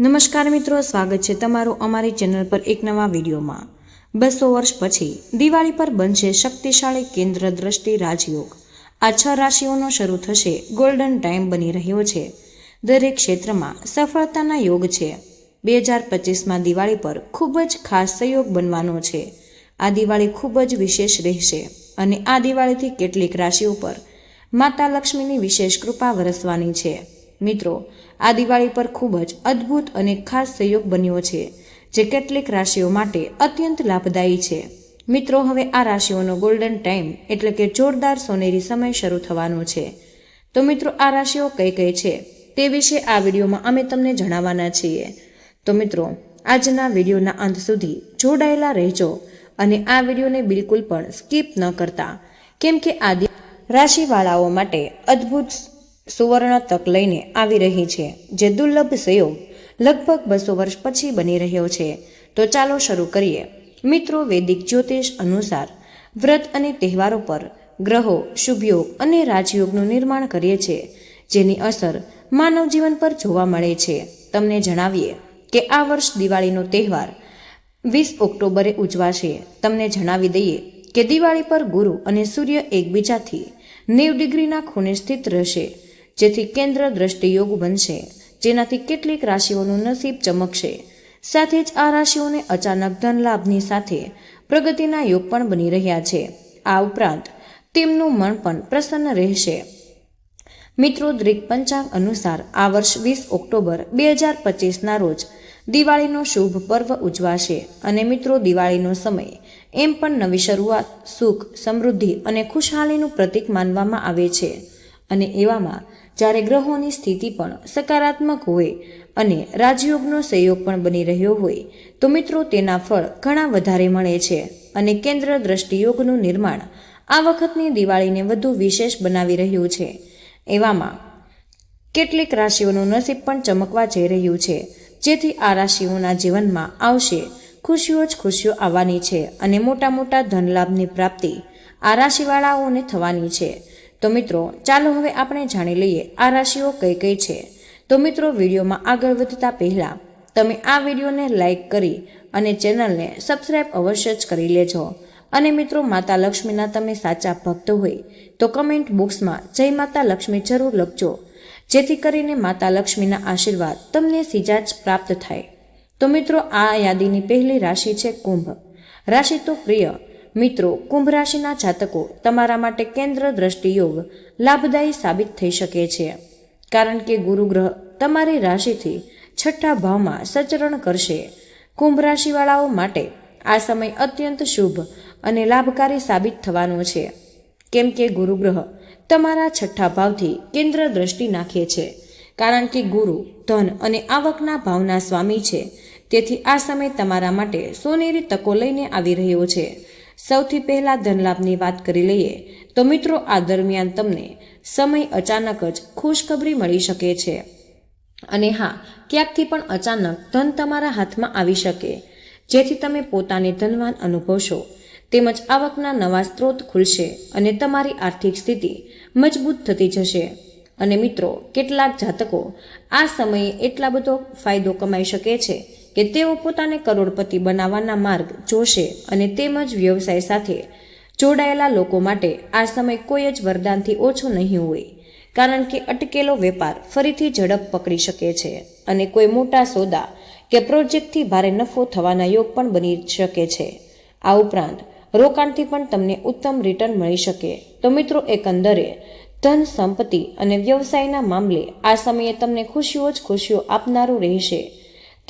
નમસ્કાર મિત્રો, સ્વાગત છે તમારું અમારી ચેનલ પર એક નવા વિડીયોમાં. બસો વર્ષ પછી દિવાળી પર બનશે શક્તિશાળી કેન્દ્ર દ્રષ્ટિ રાજયોગ. આ છ રાશિઓનો શરૂ થશે ગોલ્ડન ટાઈમ બની રહ્યો છે. દરેક ક્ષેત્રમાં સફળતાના યોગ છે. બે હજાર પચીસમાં દિવાળી પર ખૂબ જ ખાસ સહયોગ બનવાનો છે. આ દિવાળી ખૂબ જ વિશેષ રહેશે અને આ દિવાળીથી કેટલીક રાશિઓ પર માતા લક્ષ્મીની વિશેષ કૃપા વરસવાની છે. મિત્રો આ દિવાળી પર ખૂબ જ અદ્ભુત અને ખાસ સંયોગ બન્યો છે, જે કેટલીક રાશિઓ માટે અત્યંત લાભદાયી છે. મિત્રો, હવે આ રાશિઓનો ગોલ્ડન ટાઈમ એટલે કે જોરદાર સોનેરી સમય શરૂ થવાનો છે. તો મિત્રો, આ રાશિઓ કઈ કઈ છે તે વિશે આ વિડીયોમાં અમે તમને જણાવવાના છીએ. તો મિત્રો, આજના વિડીયોના અંત સુધી જોડાયેલા રહેજો અને આ વિડીયોને બિલકુલ પણ સ્કીપ ન કરતા. કેમ કે આ રાશિવાળાઓ માટે અદ્ભુત સુવર્ણ તક લઈને આવી રહી છે, જે દુર્લભ સંયોગ લગભગ બસો વર્ષ પછી બની રહ્યો છે. તો ચાલો શરૂ કરીએ. મિત્રો, વૈદિક જ્યોતિષ અનુસાર વ્રત અને તહેવારો પર ગ્રહો શુભયોગ અને રાજયોગનું નિર્માણ કરીએ છે, જેની અસર માનવ જીવન પર જોવા મળે છે. તમને જણાવીએ કે આ વર્ષ દિવાળીનો તહેવાર વીસ ઓક્ટોબરે ઉજવાશે. તમને જણાવી દઈએ કે દિવાળી પર ગુરુ અને સૂર્ય એકબીજાથી નેવ ડિગ્રીના ખૂણે સ્થિત રહેશે. જેથી કેન્દ્ર દ્રષ્ટિયોગ બનશે, જેનાથી કેટલીક રાશિઓનું નસીબ ચમકશે. સાથે જ આ રાશિઓને અચાનક ધન લાભની સાથે પ્રગતિના યોગ પણ બની રહ્યા છે. આ ઉપરાંત, તેમનું મન પણ પ્રસન્ન રહેશે. મિત્રો, દ્રિક પંચાંગ અનુસાર આ વર્ષ વીસ ઓક્ટોબર બે હજાર પચીસના રોજ દિવાળીનો શુભ પર્વ ઉજવાશે અને મિત્રો, દિવાળીનો સમય એમ પણ નવી શરૂઆત, સુખ, સમૃદ્ધિ અને ખુશહાલીનું પ્રતીક માનવામાં આવે છે. અને એવામાં જ્યારે ગ્રહોની સ્થિતિ પણ સકારાત્મક હોય અને રાજયોગનો સંયોગ પણ બની રહ્યો હોય, તો મિત્રો તેના ફળ ઘણા વધારે મળે છે અને કેન્દ્ર દ્રષ્ટિયોગનું નિર્માણ આ વખતની દિવાળીને વધુ વિશેષ બનાવી રહ્યું છે. એવામાં કેટલીક રાશિઓનું નસીબ પણ ચમકવા જઈ રહ્યું છે, જેથી આ રાશિઓના જીવનમાં આવશે ખુશીઓ જ ખુશીઓ આવવાની છે અને મોટા મોટા ધનલાભની પ્રાપ્તિ આ રાશિવાળાઓને થવાની છે. તો મિત્રો, ચાલો હવે આપણે જાણી લઈએ આ રાશિઓ કઈ કઈ છે. તો મિત્રો, વિડીયોમાં આગળ વધતા પહેલાં તમે આ વિડીયોને લાઈક કરી અને ચેનલને સબસ્ક્રાઈબ અવશ્ય જ કરી લેજો. અને મિત્રો, માતા લક્ષ્મીના તમે સાચા ભક્ત હોય તો કમેન્ટ બોક્સમાં જય માતા લક્ષ્મી જરૂર લખજો. જેથી કરીને માતા લક્ષ્મીના આશીર્વાદ તમને સીધા જ પ્રાપ્ત થાય. તો મિત્રો, આ યાદીની પહેલી રાશિ છે કુંભ. રાશિ તો પ્રિય મિત્રો કુંભ રાશિના જાતકો તમારા માટે કેન્દ્ર દ્રષ્ટિયોગ લાભદાયી સાબિત થઈ શકે છે. કારણ કે ગુરુ ગ્રહ તમારી રાશિથી છઠ્ઠા ભાવમાં સચરણ કરશે. કુંભ રાશિવાળાઓ માટે આ સમય અત્યંત શુભ અને લાભકારી સાબિત થવાનો છે. કેમ કે ગુરુ ગ્રહ તમારા છઠ્ઠા ભાવથી કેન્દ્ર દ્રષ્ટિ નાખે છે. કારણ કે ગુરુ, ધન અને આવકના ભાવના સ્વામી છે. તેથી આ સમય તમારા માટે સોનેરી તકો લઈને આવી રહ્યો છે. સૌથી પહેલા ધનલાભની વાત કરી લઈએ, તો મિત્રો આ દરમિયાન તમને સમય અચાનક જ ખુશખબરી મળી શકે છે. અને હા, ક્યાંકથી પણ અચાનક ધન તમારા હાથમાં આવી શકે, જેથી તમે પોતાને ધનવાન અનુભવશો. તેમજ આવકના નવા સ્ત્રોત ખુલશે અને તમારી આર્થિક સ્થિતિ મજબૂત થતી જશે. અને મિત્રો, કેટલાક જાતકો આ સમયે એટલા બધો ફાયદો કમાઈ શકે છે કે તેઓ પોતાને કરોડપતિ બનાવવાના માર્ગ જોશે અને તેમજ વ્યવસાય સાથે જોડાયેલા લોકો માટે આ સમય કોઈ જ વરદાનથી ઓછો નહીં હોય, કારણ કે અટકેલો વેપાર ફરીથી ઝડપ પકડી શકે છે અને કોઈ મોટા સોદા કે પ્રોજેક્ટથી ભારે નફો થવાના યોગ પણ બની શકે છે. આ ઉપરાંત, રોકાણથી પણ તમને ઉત્તમ રિટર્ન મળી શકે. તો મિત્રો, એકંદરે ધન સંપત્તિ અને વ્યવસાયના મામલે આ સમયે તમને ખુશીઓ જ ખુશીઓ આપનારું રહેશે.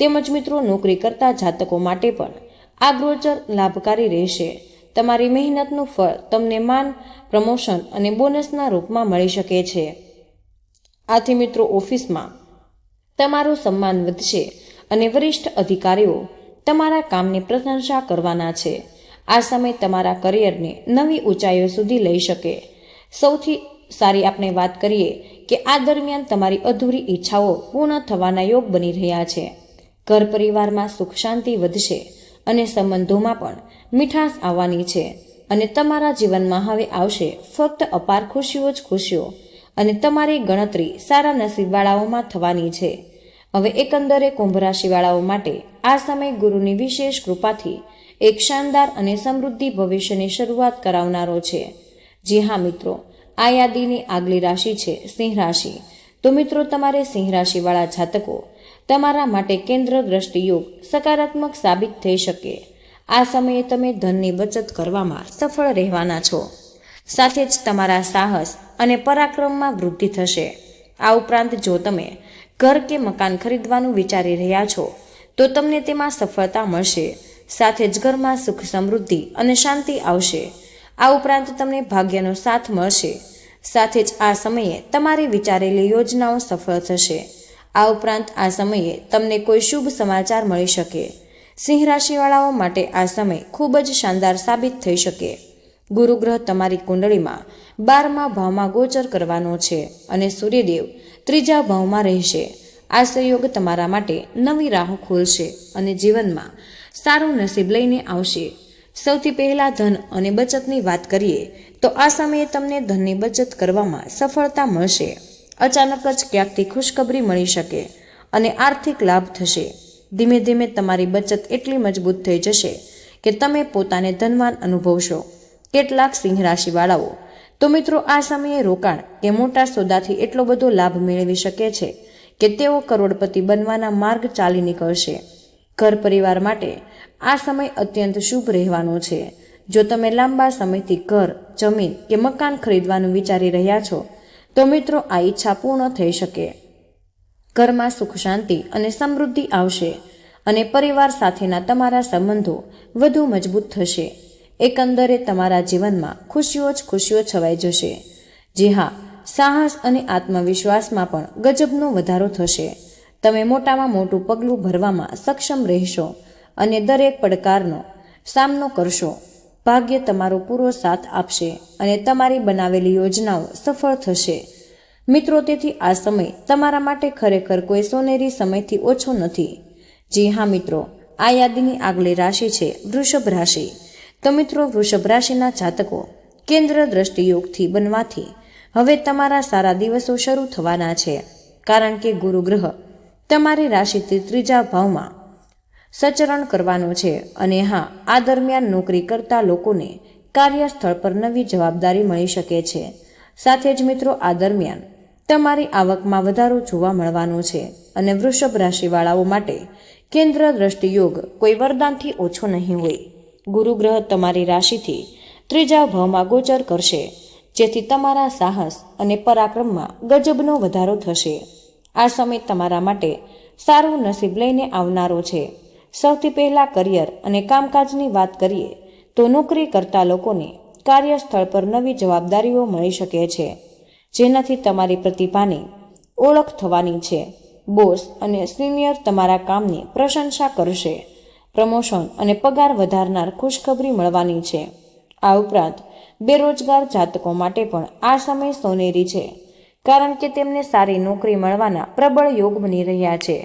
તેમજ મિત્રો નોકરી કરતા જાતકો માટે પણ આ ગોચર લાભકારી રહેશે. તમારી મહેનતનું ફળ તમને માન, પ્રમોશન અને બોનસના રૂપમાં મળી શકે છે. આથી મિત્રો ઓફિસમાં તમારું સન્માન વધશે અને વરિષ્ઠ અધિકારીઓ તમારા કામની પ્રશંસા કરવાના છે. આ સમય તમારા કરિયરને નવી ઊંચાઈઓ સુધી લઈ શકે. સૌથી સારી આપણે વાત કરીએ કે આ દરમિયાન તમારી અધૂરી ઈચ્છાઓ પૂર્ણ થવાના યોગ બની રહ્યા છે. ઘર પરિવારમાં સુખ શાંતિ વધશે અને સંબંધોમાં પણ મીઠાશ આવવાની છે અને તમારા જીવનમાં હવે આવશે ફક્ત અપાર ખુશીઓ જ ખુશીઓ અને તમારી ગણતરી સારા નસીબવાળાઓમાં થવાની છે. હવે એકંદરે કુંભ રાશિવાળાઓ માટે આ સમય ગુરુની વિશેષ કૃપાથી એક શાનદાર અને સમૃદ્ધિ ભવિષ્યની શરૂઆત કરાવનારો છે. જી હા મિત્રો, આ યાદીની આગલી રાશિ છે સિંહ રાશિ. તો મિત્રો, તમારે સિંહ રાશિવાળા જાતકો તમારા માટે કેન્દ્ર દ્રષ્ટિ યોગ સકારાત્મક સાબિત થઈ શકે. આ સમયે તમે ધનની બચત કરવામાં સફળ રહેવાના છો. સાથે જ તમારા સાહસ અને પરાક્રમમાં વૃદ્ધિ થશે. આ ઉપરાંત જો તમે ઘર કે મકાન ખરીદવાનું વિચારી રહ્યા છો, તો તમને તેમાં સફળતા મળશે. સાથે જ ઘરમાં સુખ સમૃદ્ધિ અને શાંતિ આવશે. આ ઉપરાંત તમને ભાગ્યનો સાથ મળશે. સાથે જ આ સમયે તમારી વિચારેલી યોજનાઓ સફળ થશે. આ ઉપરાંત આ સમયે તમને કોઈ શુભ સમાચાર મળી શકે. સિંહ રાશિવાળાઓ માટે આ સમય ખૂબ જ શાનદાર સાબિત થઈ શકે. ગુરુગ્રહ તમારી કુંડળીમાં બારમા ભાવમાં ગોચર કરવાનો છે અને સૂર્યદેવ ત્રીજા ભાવમાં રહેશે. આ સહયોગ તમારા માટે નવી રાહો ખોલશે અને જીવનમાં સારું નસીબ લઈને આવશે. સૌથી પહેલાં ધન અને બચતની વાત કરીએ તો આ સમયે તમને ધનની બચત કરવામાં સફળતા મળશે. અચાનક જ ક્યાંકથી ખુશખબરી મળી શકે અને આર્થિક લાભ થશે. ધીમે ધીમે તમારી બચત એટલી મજબૂત થઈ જશે કે તમે પોતાને ધનવાન અનુભવશો. કેટલાક સિંહ રાશિવાળાઓ, તો મિત્રો, આ સમયે રોકાણ કે મોટા સોદાથી એટલો બધો લાભ મેળવી શકે છે કે તેઓ કરોડપતિ બનવાના માર્ગ ચાલી નીકળશે. ઘર પરિવાર માટે આ સમય અત્યંત શુભ રહેવાનો છે. જો તમે લાંબા સમયથી ઘર, જમીન કે મકાન ખરીદવાનું વિચારી રહ્યા છો તો મિત્રો આ ઈચ્છા પૂર્ણ થઈ શકે. ઘરમાં સુખ શાંતિ અને સમૃદ્ધિ આવશે અને પરિવાર સાથેના તમારા સંબંધો વધુ મજબૂત થશે. એકંદરે તમારા જીવનમાં ખુશીઓ જ ખુશીઓ છવાઈ જશે. જી હા, સાહસ અને આત્મવિશ્વાસમાં પણ ગજબનો વધારો થશે. તમે મોટામાં મોટું પગલું ભરવામાં સક્ષમ રહેશો અને દરેક પડકારનો સામનો કરશો. ભાગ્ય તમારો પૂરો સાથ આપશે અને તમારી બનાવેલી યોજનાઓ સફળ થશે. મિત્રો, તેથી આ સમય તમારા માટે ખરેખર કોઈ સોનેરી સમયથી ઓછો નથી. જી હા, મિત્રો, આ યાદીની આગલી રાશિ છે વૃષભ રાશિ. તો મિત્રો, વૃષભ રાશિના જાતકો, કેન્દ્ર દ્રષ્ટિયોગથી બનવાથી હવે તમારા સારા દિવસો શરૂ થવાના છે. કારણ કે ગુરુગ્રહ તમારી રાશિથી ત્રીજા ભાવમાં સચરણ કરવાનો છે અને હા, આ દરમિયાન નોકરી કરતા લોકોને કાર્યસ્થળ પર નવી જવાબદારી મળી શકે છે. સાથે જ મિત્રો, આ દરમિયાન તમારી આવકમાં વધારો જોવા મળવાનો છે અને વૃષભ રાશિવાળાઓ માટે કેન્દ્ર દ્રષ્ટિયોગ કોઈ વરદાનથી ઓછો નહીં હોય. ગુરુ ગ્રહ તમારી રાશિથી ત્રીજા ભાવમાં ગોચર કરશે, જેથી તમારા સાહસ અને પરાક્રમમાં ગજબનો વધારો થશે. આ સમય તમારા માટે સારું નસીબ લઈને આવનારો છે. સૌથી પહેલાં કરિયર અને કામકાજની વાત કરીએ, તો નોકરી કરતા લોકોને કાર્યસ્થળ પર નવી જવાબદારીઓ મળી શકે છે, જેનાથી તમારી પ્રતિભાની ઓળખ થવાની છે. બોસ અને સિનિયર તમારા કામની પ્રશંસા કરશે, પ્રમોશન અને પગાર વધારનાર ખુશખબરી મળવાની છે. આ ઉપરાંત, બેરોજગાર જાતકો માટે પણ આ સમય સોનેરી છે, કારણ કે તેમને સારી નોકરી મળવાના પ્રબળ યોગ બની રહ્યા છે.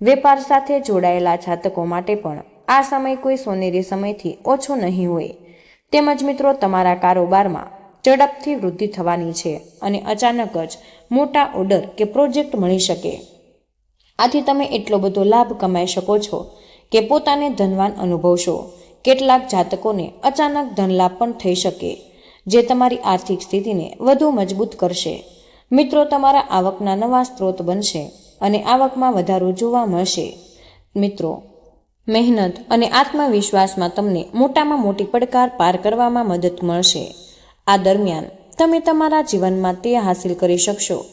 વેપાર સાથે જોડાયેલા જાતકો માટે પણ આ સમય કોઈ સોનેરી સમયથી ઓછો નહીં હોય. તેમજ મિત્રો, તમારા કારોબારમાં ઝડપથી વૃદ્ધિ થવાની છે અને અચાનક જ મોટા ઓર્ડર કે પ્રોજેક્ટ મળી શકે. આથી તમે એટલો બધો લાભ કમાઈ શકો છો કે પોતાને ધનવાન અનુભવશો. કેટલાક જાતકોને અચાનક ધનલાભ પણ થઈ શકે, જે તમારી આર્થિક સ્થિતિને વધુ મજબૂત કરશે. મિત્રો, તમારા આવકના નવા સ્ત્રોત બનશે. અને આવકમાં વધારો જોવા મળશે. મિત્રો, મહેનત અને આત્મવિશ્વાસમાં તમને મોટામાં મોટી પડકાર પાર કરવામાં મદદ મળશે. આ દરમિયાન, તમે તમારા જીવનમાં તે હાંસિલ કરી શકશો,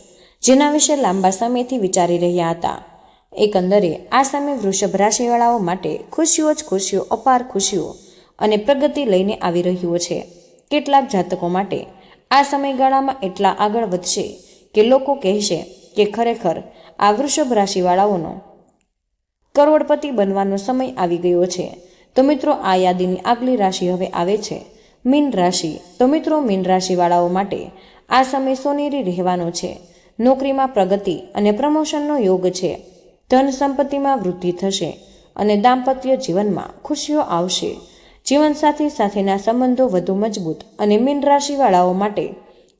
જેના વિશે લાંબા સમયથી વિચારી રહ્યા હતા. એકંદરે, આ સમય વૃષભ રાશિવાળાઓ માટે ખુશીઓ જ ખુશીઓ, અપાર ખુશીઓ અને પ્રગતિ લઈને આવી રહ્યો છે. કેટલાક જાતકો માટે આ સમયગાળામાં એટલા આગળ વધશે કે લોકો કહેશે કે ખરેખર આ વૃષભ રાશિવાળાઓનો કરોડપતિ બનવાનો સમય આવી ગયો છે. તો મિત્રો, આ યાદીની આગલી રાશિ હવે આવે છે. મીન રાશિ. તો મિત્રો, મીન રાશિવાળાઓ માટે આ સમય સોનેરી રહેવાનો છે. નોકરીમાં પ્રગતિ અને પ્રમોશનનો યોગ છે. ધન સંપત્તિમાં વૃદ્ધિ થશે અને દાંપત્ય જીવનમાં ખુશીઓ આવશે. જીવનસાથી સાથેના સંબંધો વધુ મજબૂત અને મીન રાશિવાળાઓ માટે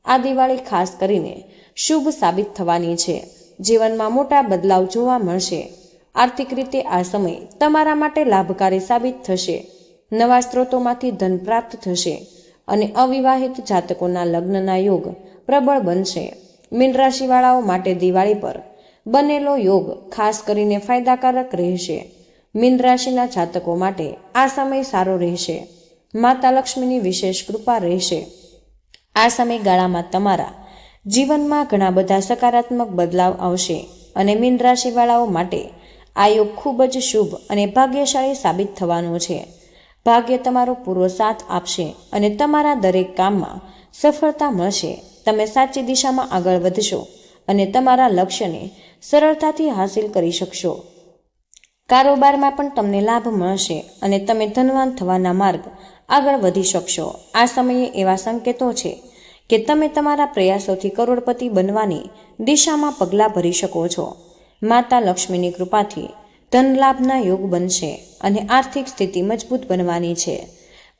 આ દિવાળી ખાસ કરીને શુભ સાબિત થવાની છે. જીવનમાં મોટા બદલાવ જોવા મળશે. આર્થિક રીતે આ સમય તમારા માટે લાભકારી સાબિત થશે. નવા સ્ત્રોતોમાંથી ધન પ્રાપ્ત થશે અને અવિવાહિત જાતકોના લગ્નના યોગ પ્રબળ બનશે. મીન રાશિવાળાઓ માટે દિવાળી પર બનેલો યોગ ખાસ કરીને ફાયદાકારક રહેશે. મીન રાશિના જાતકો માટે આ સમય સારો રહેશે. માતા લક્ષ્મીની વિશેષ કૃપા રહેશે. આ સમયગાળામાં તમારા જીવનમાં ઘણા બધા સકારાત્મક બદલાવ આવશે અને મીન રાશિવાળાઓ માટે આ યોગ ખૂબ જ શુભ અને ભાગ્યશાળી સાબિત થવાનો છે. ભાગ્ય તમારો પૂરો સાથ આપશે અને તમારા દરેક કામમાં સફળતા મળશે. તમે સાચી દિશામાં આગળ વધશો અને તમારા લક્ષ્યને સરળતાથી હાંસિલ કરી શકશો. કારોબારમાં પણ તમને લાભ મળશે અને તમે ધનવાન થવાના માર્ગ આગળ વધી શકશો. આ સમયે એવા સંકેતો છે કે તમે તમારા પ્રયાસોથી કરોડપતિ બનવાની દિશામાં પગલાં ભરી શકો છો. માતા લક્ષ્મીની કૃપાથી ધન લાભના યોગ બનશે અને આર્થિક સ્થિતિ મજબૂત બનવાની છે.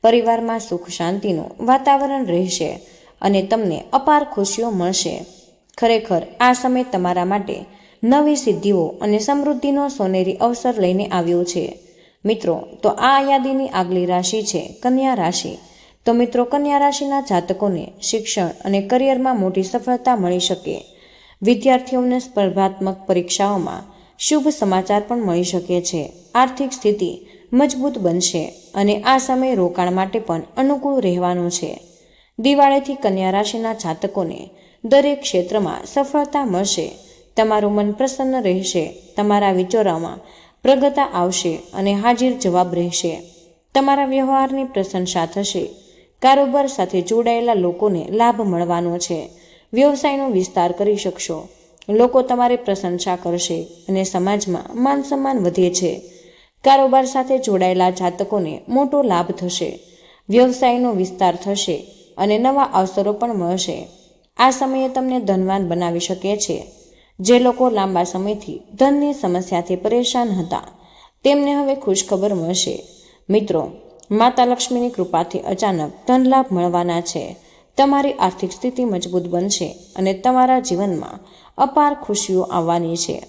પરિવારમાં સુખ શાંતિનું વાતાવરણ રહેશે અને તમને અપાર ખુશીઓ મળશે. ખરેખર, આ સમય તમારા માટે નવી સિદ્ધિઓ અને સમૃદ્ધિનો સોનેરી અવસર લઈને આવ્યો છે. મિત્રો, તો આ યાદીની આગલી રાશિ છે, કન્યા રાશિ. તો મિત્રો કન્યા રાશિના જાતકોને શિક્ષણ અને કરિયરમાં મોટી સફળતા મળી શકે. વિદ્યાર્થીઓને સ્પર્ધાત્મક પરીક્ષાઓમાં શુભ સમાચાર પણ મળી શકે છે. આર્થિક સ્થિતિ મજબૂત બનશે અને આ સમય રોકાણ માટે પણ અનુકૂળ રહેવાનો છે. દિવાળીથી કન્યા રાશિના જાતકોને દરેક ક્ષેત્રમાં સફળતા મળશે. તમારું મન પ્રસન્ન રહેશે, તમારા વિચારોમાં પ્રગતા આવશે અને હાજર જવાબ રહેશે. તમારા વ્યવહારની પ્રશંસા થશે કારોબાર સાથે જોડાયેલા લોકોને લાભ મળવાનો છે. વ્યવસાયનો વિસ્તાર કરી શકશો. લોકો તમારી પ્રશંસા કરશે અને સમાજમાં માન સન્માન વધે છે. કારોબાર સાથે જોડાયેલા જાતકોને મોટો લાભ થશે. વ્યવસાયનો વિસ્તાર થશે અને નવા અવસરો પણ મળશે. આ સમયે તમને ધનવાન બનાવી શકે છે. જે લોકો લાંબા સમયથી ધનની સમસ્યાથી પરેશાન હતા, તેમને હવે ખુશખબર મળશે. મિત્રો માતા લક્ષ્મીની કૃપાથી અચાનક ધન લાભ મળવાના છે. તમારી આર્થિક સ્થિતિ મજબૂત બનશે અને તમારા જીવનમાં અપાર ખુશીઓ આવવાની છે.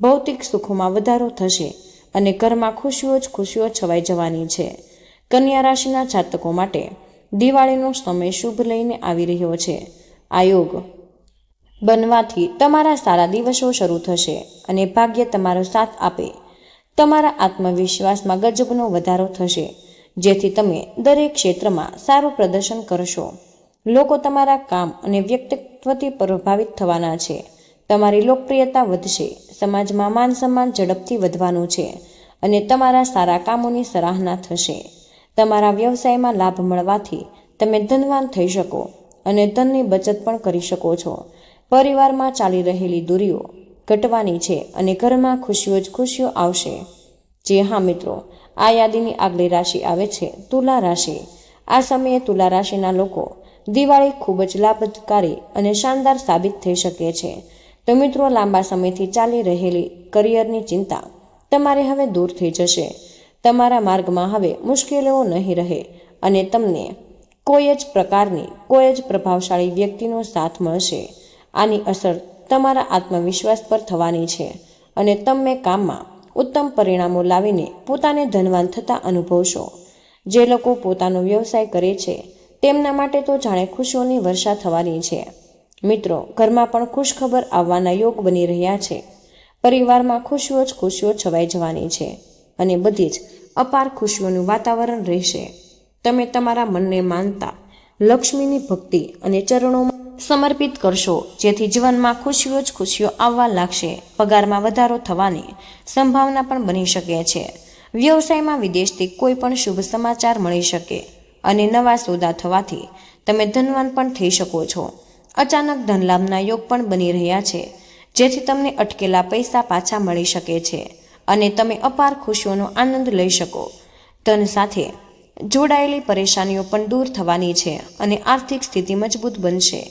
ભૌતિક સુખોમાં વધારો થશે અને ઘરમાં ખુશીઓ જ ખુશીઓ છવાઈ જવાની છે. કન્યા રાશિના જાતકો માટે દિવાળીનો સમય શુભ લઈને આવી રહ્યો છે. આ યોગ બનવાથી તમારા સારા દિવસો શરૂ થશે અને ભાગ્ય તમારો સાથ આપે. તમારા આત્મવિશ્વાસમાં ગજબનો વધારો થશે. જેથી તમે દરેક ક્ષેત્રમાં સારું પ્રદર્શન કરશો. લોકો તમારા કામ અને વ્યક્તિત્વથી પ્રભાવિત થવાના છે. તમારી લોકપ્રિયતા વધશે, સમાજમાં માન સન્માન ઝડપથી વધવાનું છે અને તમારા સારા કામોની સરાહના થશે. તમારા વ્યવસાયમાં લાભ મળવાથી તમે ધનવાન થઈ શકો અને ધનની બચત પણ કરી શકો છો. પરિવારમાં ચાલી રહેલી દૂરીઓ ઘટવાની છે અને ઘરમાં ખુશીઓ જ ખુશીઓ આવશે. જે હા મિત્રો આ યાદીની આગલી રાશિ આવે છે તુલા રાશિ. આ સમયે તુલા રાશિના લોકો દિવાળી ખૂબ જ લાભકારી અને શાનદાર સાબિત થઈ શકે છે. તો મિત્રો, લાંબા સમયથી ચાલી રહેલી કરિયરની ચિંતા તમારે હવે દૂર થઈ જશે. તમારા માર્ગમાં હવે મુશ્કેલીઓ નહીં રહે અને તમને કોઈ જ પ્રકારની, કોઈ જ પ્રભાવશાળી વ્યક્તિનો સાથ મળશે. આની અસર તમારા આત્મવિશ્વાસ પર થવાની છે અને તમે કામમાં ઉત્તમ પરિણામો લાવીને પોતાને ધનવાન થતા અનુભવશો. જે લોકો પોતાનો વ્યવસાય કરે છે, તેમના માટે તો જાણે ખુશીઓની વર્ષા થવાની છે. મિત્રો, ઘરમાં પણ ખુશખબર આવવાના યોગ બની રહ્યા છે. પરિવારમાં ખુશીઓ જ ખુશીઓ છવાઈ જવાની છે અને બધી જ અપાર ખુશીઓનું વાતાવરણ રહેશે. તમે તમારા મનને માનતા લક્ષ્મીની ભક્તિ અને ચરણોમાં સમર્પિત કરશો, જેથી જીવનમાં ખુશીઓ જ ખુશીઓ આવવા લાગશે. પગારમાં વધારો થવાની સંભાવના પણ બની શકે છે. વ્યવસાયમાં વિદેશથી કોઈ પણ શુભ સમાચાર મળી શકે અને નવા સોદા થવાથી તમે ધનવાન પણ થઈ શકો છો. અચાનક ધનલાભના યોગ પણ બની રહ્યા છે, જેથી તમને અટકેલા પૈસા પાછા મળી શકે છે અને તમે અપાર ખુશીઓનો આનંદ લઈ શકો. ધન સાથે જોડાયેલી પરેશાનીઓ પણ દૂર થવાની છે અને આર્થિક સ્થિતિ મજબૂત બનશે.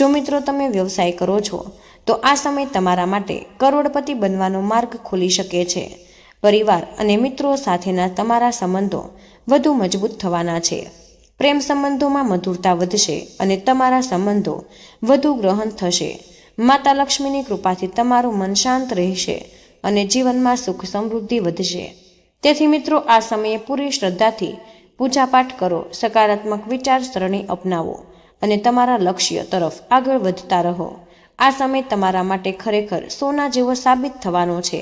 જો મિત્રો તમે વ્યવસાય કરો છો, તો આ સમય તમારા માટે કરોડપતિ બનવાનો માર્ગ ખોલી શકે છે. પરિવાર અને મિત્રો સાથેના તમારા સંબંધો વધુ મજબૂત થવાના છે. પ્રેમ સંબંધોમાં મધુરતા વધશે અને તમારા સંબંધો વધુ ગ્રહણ થશે. માતા લક્ષ્મીની કૃપાથી તમારું મન શાંત રહેશે અને જીવનમાં સુખ સમૃદ્ધિ વધશે. તેથી મિત્રો, આ સમયે પૂરી શ્રદ્ધાથી પૂજાપાઠ કરો, સકારાત્મક વિચારસરણી અપનાવો. અને તમારા લક્ષ્ય તરફ આગળ વધતા રહો. આ સમય તમારા માટે ખરેખર સોના જેવો સાબિત થવાનો છે.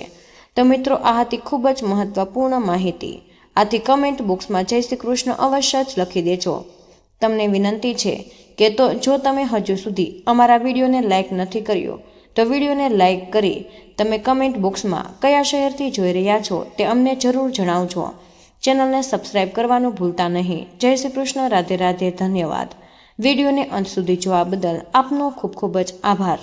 તો મિત્રો, આ હતી ખૂબ જ મહત્વપૂર્ણ માહિતી. આથી કમેન્ટ બોક્સમાં જય શ્રી કૃષ્ણ અવશ્ય જ લખી દેજો. તમને વિનંતી છે કે તો જો તમે હજુ સુધી અમારા વિડીયોને લાઇક નથી કર્યો, તો વિડીયોને લાઇક કરી તમે કમેન્ટ બોક્સમાં કયા શહેરથી જોઈ રહ્યા છો તે અમને જરૂર જણાવજો. ચેનલને સબસ્ક્રાઇબ કરવાનું ભૂલતા નહીં. જય શ્રી કૃષ્ણ, રાધે રાધે, ધન્યવાદ. વિડીયોને અંત સુધી જોવા બદલ આપનો ખૂબ ખૂબ જ આભાર.